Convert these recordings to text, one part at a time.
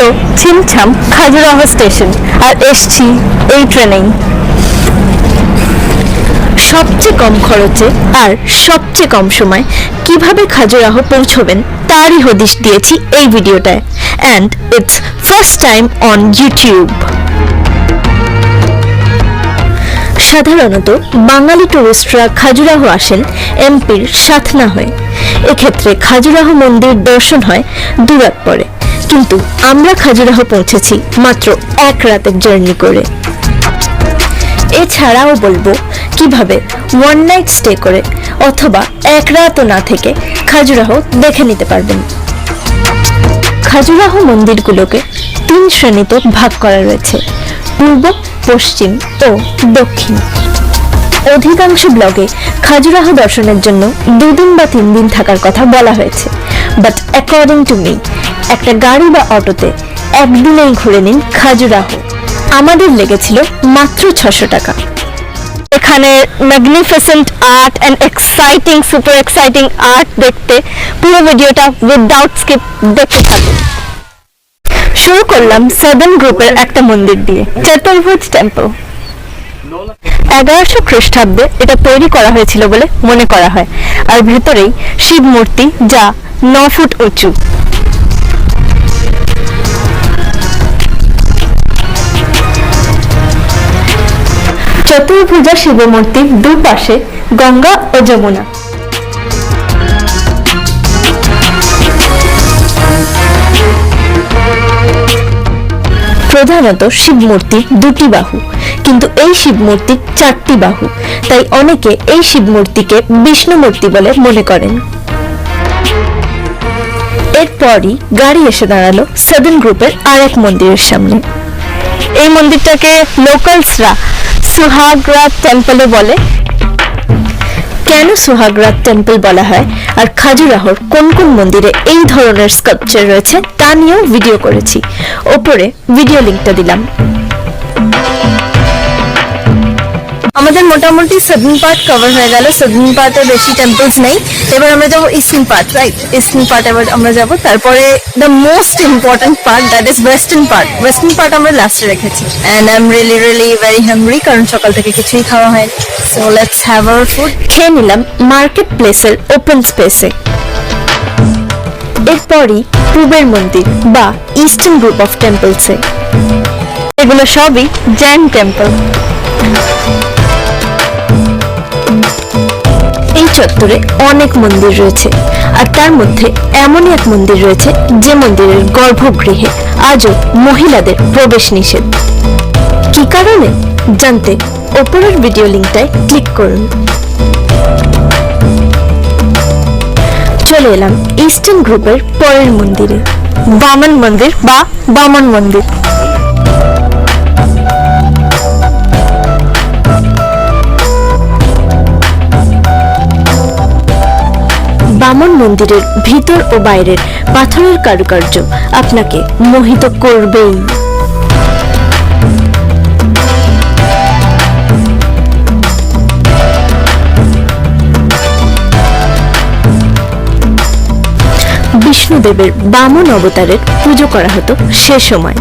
তো ছিমছাম খাজুরাহো স্টেশন আর এসছি এই ট্রেনেই। সবচেয়ে কম খরচে আর সবচেয়ে কম সময় কীভাবে খাজুরাহো পৌঁছবেন তারই হদিশ দিয়েছি এই ভিডিওটায়। And it's first time on YouTube সাধারণত বাঙালি টুরিস্টরা খাজুরাহো আসেন এমপির সাথনা হয়ে। এক্ষেত্রে খাজুরাহো মন্দির দর্শন হয় দুরাত পরে কিন্তু আমরা খাজুরাহো পৌঁছেছি মাত্র এক রাতের জার্নি করে। এছাড়াও বলব কীভাবে ওয়ান নাইট স্টে করে অথবা এক রাতও না থেকে খাজুরাহো দেখে নিতে পারবেন। খাজুরাহো মন্দিরগুলোকে তিন শ্রেণীতে ভাগ করা রয়েছে, পূর্ব, পশ্চিম ও দক্ষিণ। অধিকাংশ ব্লগে খাজুরাহো দর্শনের জন্য দুদিন বা তিন দিন থাকার কথা বলা হয়েছে বাট অ্যাকর্ডিং টু মি একটা গাড়ি বা অটোতে একদিনেই ঘুরে নিন খাজুরাহো। আমাদের লেগেছিল মাত্র ছশো টাকা। এখানে magnificent art and exciting super exciting art দেখতে পুরো ভিডিওটা উইদাউট স্কিপ দেখতে থাকুন। শুরু করলাম সেভেন গ্রুপের একটা মন্দির দিয়ে চতুর্ভুজ টেম্পল এগারোশো খ্রিস্টাব্দে এটা তৈরি করা হয়েছিল বলে মনে করা হয়। আর ভেতরেই শিব মূর্তি যা ন ফুট উঁচু। চতুর্ভুজা শিব মূর্তির দুপাশে গঙ্গা ও যমুনা। প্রধানত শিব মূর্তির দুটি বাহু, কিন্তু এই শিব মূর্তির চারটি বাহু, তাই অনেকে এই শিব মূর্তিকে বিষ্ণু মূর্তি বলে মনে করেন। এরপরই গাড়ি এসে দাঁড়াল সেভেন গ্রুপের আর এক মন্দিরের সামনে। এই মন্দিরটাকে লোকালসরা সুহাগরাত টেম্পলও বলে। কেন সুহাগরাত টেম্পল বলা হয়? আর খাজুরাহর কোন কোন মন্দিরে এই ধরনের স্কাল্পচার রয়েছে তা নিয়েও ভিডিও করেছি। ওপরে ভিডিও লিঙ্কটা দিলাম। আমাদের মোটামুটি সাদার্ন পার্ট কভার হয়ে গেল। সাদার্ন পার্টে বেশি টেম্পলস নেই। এবার আমরা যাব eastern part right eastern part এবার আমরা যাব। তারপরে the most important part that is western part western part আমরা লাস্টে রেখেছি। And I am really really very hungry কারণ সকাল থেকে কিছুই খাওয়া হয়নি। So let's have our food খেয়ে নিলাম মার্কেট প্লেসের ওপেন স্পেসে এরপরই পূবের মন্দির বা ইস্টার্ন গ্রুপ অফ টেম্পলসে এগুলো সবই জৈন টেম্পল চত্বরে অনেক মন্দির রয়েছে। আর তার মধ্যে এমনই এক মন্দির রয়েছে যে মন্দিরের গর্ভগৃহে আজও মহিলাদের প্রবেশ নিষেধ। কি কারণে? জানতে ওপরের ভিডিও লিঙ্কটায় ক্লিক করুন। চলে এলাম ইস্টার্ন গ্রুপের পরের মন্দিরে। বামন মন্দির বা বামন মন্দির। বামন মন্দিরের ভিতর ও বাইরের পাথরের কারুকার্য আপনাকে মোহিত করবেই। বিষ্ণুদেবের বামন অবতারের পুজো করা হতো সে সময়।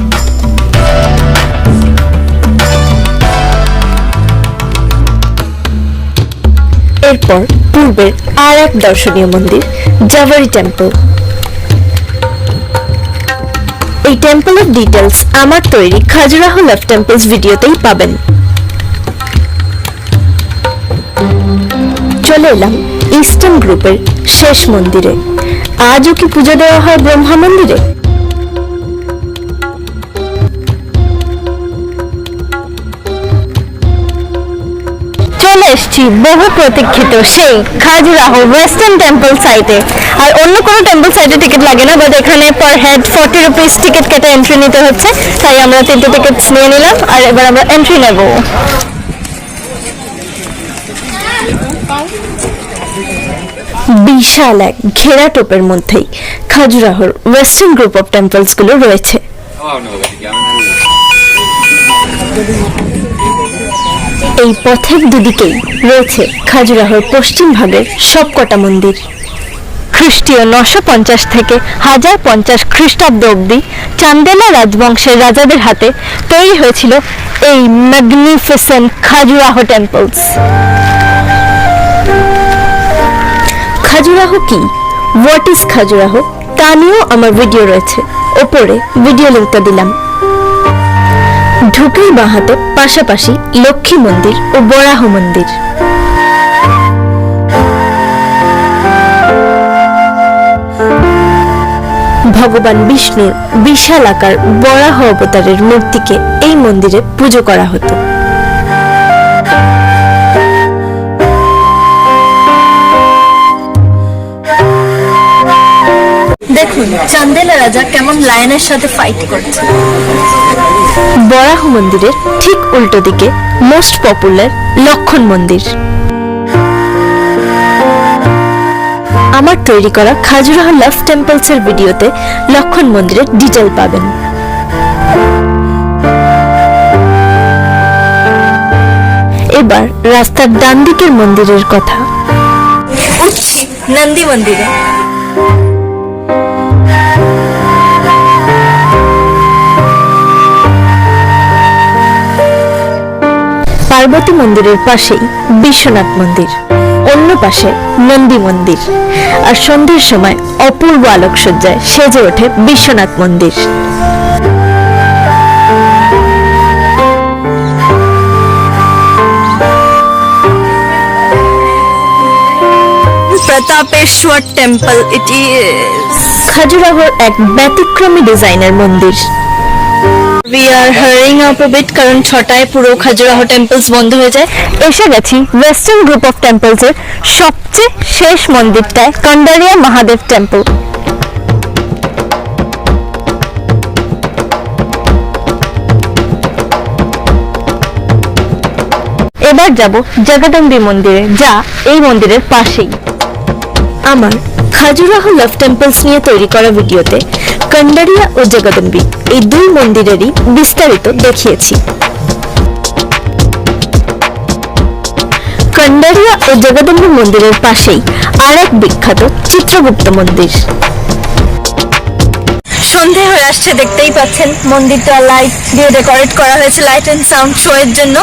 এরপর পূর্বের আর এক দর্শনীয় মন্দির, জাভারি টেম্পল এই টেম্পলের ডিটেলস আমার তৈরি খাজুরাহ লাভ টেম্পলস ভিডিওতেই পাবেন। চলে এলাম ইস্টার্ন গ্রুপের শেষ মন্দিরে। আজও কি পুজো দেওয়া হয় ব্রহ্মা মন্দিরে? এসেছি, বহু প্রতীক্ষিত। সেই খাজুরাহো ওয়েস্টার্ন টেম্পল সাইটে আর অন্য কোনো টেম্পল সাইটে টিকিট লাগে না বাট এখানে per head forty rupees ticket কেটে এন্ট্রি নিতে হচ্ছে। তাই আমরা তিনটে টিকিটস নিয়ে নিলাম, আর এবার আমরা এন্ট্রি নেব। বিশাল এক ঘেরা টোপের মধ্যেই খাজুরাহোর ওয়েস্টার্ন গ্রুপ অফ টেম্পলসগুলো রয়েছে। এই পথের দুদিকেই রয়েছে খাজুরাহোর পশ্চিম ভাগের সবকটা মন্দির। খ্রিস্টীয় নশো পঞ্চাশ থেকে হাজার পঞ্চাশ খ্রিস্টাব্দ অবধি চান্দেলা রাজবংশের রাজাদের হাতে তৈরি হয়েছিল এই ম্যাগনিফিসেন্ট খাজুরাহ টেম্পলস খাজুরাহ কি? What is Khajuraho? তা নিয়েও আমার ভিডিও রয়েছে। ওপরে ভিডিও লিঙ্কটা দিলাম। ঢুকেই বাঁহাতে পাশাপাশি লক্ষ্মী মন্দির ও বরাহ মন্দির। ভগবান বিষ্ণুর বিশাল আকার বরাহ অবতারের মূর্তিকে এই মন্দিরে পুজো করা হতো। দেখুন, চান্দেলা রাজা কেমন লায়নের সাথে ফাইট করছে। বরাহ মন্দিরের ঠিক উল্টো দিকে মোস্ট পপুলার লক্ষণ মন্দির। আমার তৈরি করা খাজুরাহ লাভ টেম্পলস এর ভিডিওতে লক্ষণ মন্দিরের ডিটেল পাবেন। এবার রাস্তার ডান দিকের মন্দিরের কথা। উঠছি নন্দী মন্দিরে। পার্বতী মন্দিরের পাশেই বিশ্বনাথ মন্দির অন্য পাশে নন্দী মন্দির। আর সন্ধ্যের সময় অপূর্ব আলোকসজ্জায় সেজে ওঠে বিশ্বনাথ মন্দির। temple it is. খাজুরাহোর এক ব্যতিক্রমী ডিজাইনের মন্দির। Are hurrying up a bit. কারণ ছটায় পুরো খাজুরাহো টেম্পলস বন্ধ হয়ে যায়। এসে গেছি ওয়েস্টার্ন গ্রুপ অফ টেম্পলস এর সবচেয়ে শেষ মন্দিরটায় কন্ডারিয়া মহাদেব টেম্পল এবার যাব জগদম্বী মন্দিরে, যা এই মন্দিরের পাশেই। আমার খাজুরাহ লাভ টেম্পলস নিয়ে তৈরি করা ভিডিওতে কন্ডারিয়া ও জগদম্বী। এই দুই মন্দিরেরই বিস্তারিত দেখিয়েছি। কন্ডারিয়া ও জগদম্বী মন্দিরের পাশেই আর এক বিখ্যাত চিত্রগুপ্ত মন্দির। সন্ধে হয়ে আসছে, দেখতেই পাচ্ছেন, মন্দিরটা লাইট দিয়ে ডেকোরেট করা হয়েছে লাইট এন্ড সাউন্ড শো এর জন্য।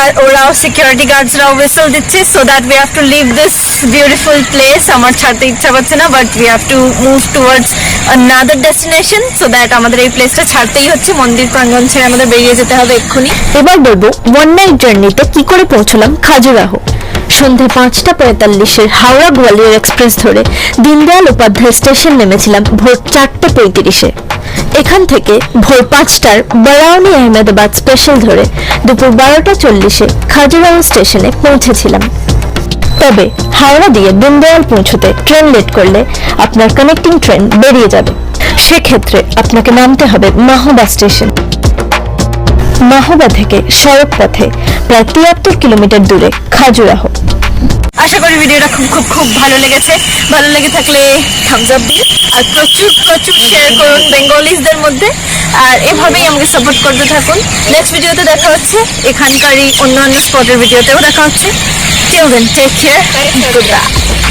আর ওরাও সিকিউরিটি গার্ডসরাও ওয়েসেল দিচ্ছে so that we have to leave this beautiful place আমার ছাড়তে ইচ্ছা করছে না but we have to move towards another destination so that আমাদের এই প্লেসটা ছাড়তেই হচ্ছে। মন্দির প্রাঙ্গণ ছেড়ে আমাদের বেরিয়ে যেতে হবে এক্ষুনি। এবার বলব ওয়ান নাইট জার্নিতে কি করে পৌঁছলাম খাজুরাহো। সন্ধে পাঁচটা পঁয়তাল্লিশের হাওড়া গোয়ালিয়র এক্সপ্রেস ধরে দীনদয়াল উপাধ্যায় স্টেশন নেমেছিলাম ভোর চারটে পঁয়ত্রিশে। এখান থেকে ভোর পাঁচটার বারাউনি আহমেদাবাদ স্পেশাল ধরে দুপুর বারোটা চল্লিশে খাজুরাহো স্টেশনে পৌঁছেছিলাম। তবে হাওড়া দিয়ে দীনদয়াল পৌঁছতে ট্রেন লেট করলে আপনার কানেক্টিং ট্রেন বেরিয়ে যাবে। সেক্ষেত্রে আপনাকে নামতে হবে মাহবা স্টেশন মাহবা থেকে সড়ক পথে প্রায় তিয়াত্তর কিলোমিটার দূরে খাজুরাহ। আশা করি ভিডিওটা খুব খুব খুব ভালো লেগেছে। ভালো লেগে থাকলে থামস আপ দিন আর প্রচুর প্রচুর শেয়ার করুন বেঙ্গলিজদের মধ্যে। আর এভাবেই আমাকে সাপোর্ট করতে থাকুন। নেক্সট ভিডিওতে দেখা হচ্ছে। এখানকারই অন্যান্য স্পটের ভিডিওতেও দেখা হচ্ছে। Till then take care good bye